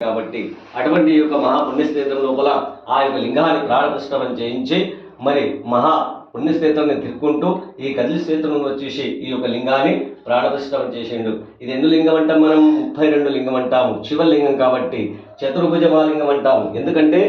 కాబట్టి అటువంటి యొక్క మహాపుణ్యక్షేత్రం లోపల ఆ యొక్క లింగాన్ని ప్రాణప్రతిష్ఠాపన చేయించి మరి మహా పుణ్యక్షేత్రాన్ని తిరుక్కుంటూ ఈ కదిలి క్షేత్రం వచ్చేసి ఈ యొక్క లింగాన్ని ప్రాణప్రతిష్ఠాపన చేసిండు. ఇది ఎన్ని లింగం అంటాం మనం? ముప్పై రెండు లింగం అంటాము. శివలింగం కాబట్టి చతుర్భుజ మహాలింగం అంటాము. ఎందుకంటే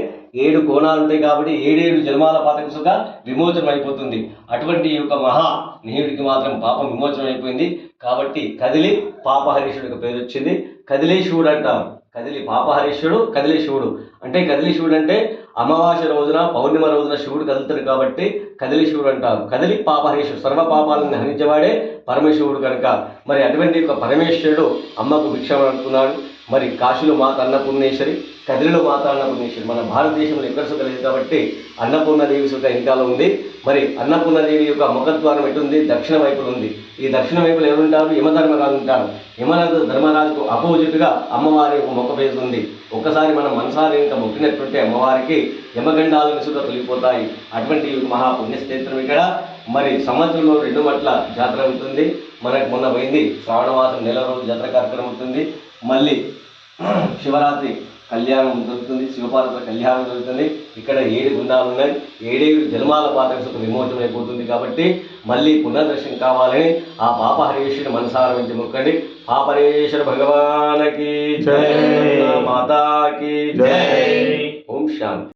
ఏడు కోణాలు ఉంటాయి కాబట్టి ఏడేడు జన్మాల పాతకసుక విమోచనం అయిపోతుంది అటువంటి ఈ యొక్క మహా నీయుడికి మాత్రం పాపం విమోచనం అయిపోయింది కాబట్టి కదిలి పాపహరీషుడికి పేరు వచ్చింది. కదిలేశివుడు అంటాం కదిలి పాపహరీశుడు కదిలి శివుడు. అంటే కదిలి శివుడు అంటే అమావాస్య రోజున పౌర్ణిమ రోజున శివుడు కదులుతాడు కాబట్టి కదిలి శివుడు అంటారు. కదిలి పాపహరీషుడు సర్వ పాపాలను హరించేవాడే పరమేశ్వరుడు కనుక. మరి అటువంటి యొక్క పరమేశ్వరుడు అమ్మకు భిక్షం అంటున్నాడు మరి కాశీలో మాత అన్నపూర్ణేశ్వరి కదిలిలో మాత అన్నపూర్ణేశ్వరి. మన భారతదేశంలో ఎక్కడ సుఖ లేదు కాబట్టి అన్నపూర్ణదేవి సుఖ వెనకాల ఉంది. మరి అన్నపూర్ణదేవి యొక్క ముఖద్వారం ఎటుంది? దక్షిణ వైపున ఉంది. ఈ దక్షిణ వైపులో ఎవరుంటారు? యమధర్మరాజు ఉంటారు. యమధర్మ ధర్మరాజుకు అపోజిట్గా అమ్మవారి ఒక ముఖ ఉంది. ఒక్కసారి మనం మనసారి ఇంకా మొక్కినటువంటి అమ్మవారికి యమగండాలను సుఖ తొలిగిపోతాయి. అటువంటి మహా పుణ్యక్షేత్రం ఇక్కడ. మరి సంవత్సరంలో రెండు మట్ల జాతర ఉంటుంది మనకు మొన్న పోయింది శ్రావణమాసం నెల రోజు జాతర కార్యక్రమం ఉంటుంది మళ్ళీ శివరాత్రి కళ్యాణం జరుగుతుంది. శివపార్వతుల కళ్యాణం జరుగుతుంది. ఇక్కడ ఏడు గుండాలు ఉన్నాయి. ఏడేడు జన్మాల పాత్రకు విమోచనం అయిపోతుంది కాబట్టి మళ్ళీ పునర్దర్శనం కావాలని ఆ పాపహరేశ్వరుని మనసారం నుంచి మొక్కండి. పాపహరేశ్వర భగవానకి జై. మాతాకి జై. ఓం శాంతి.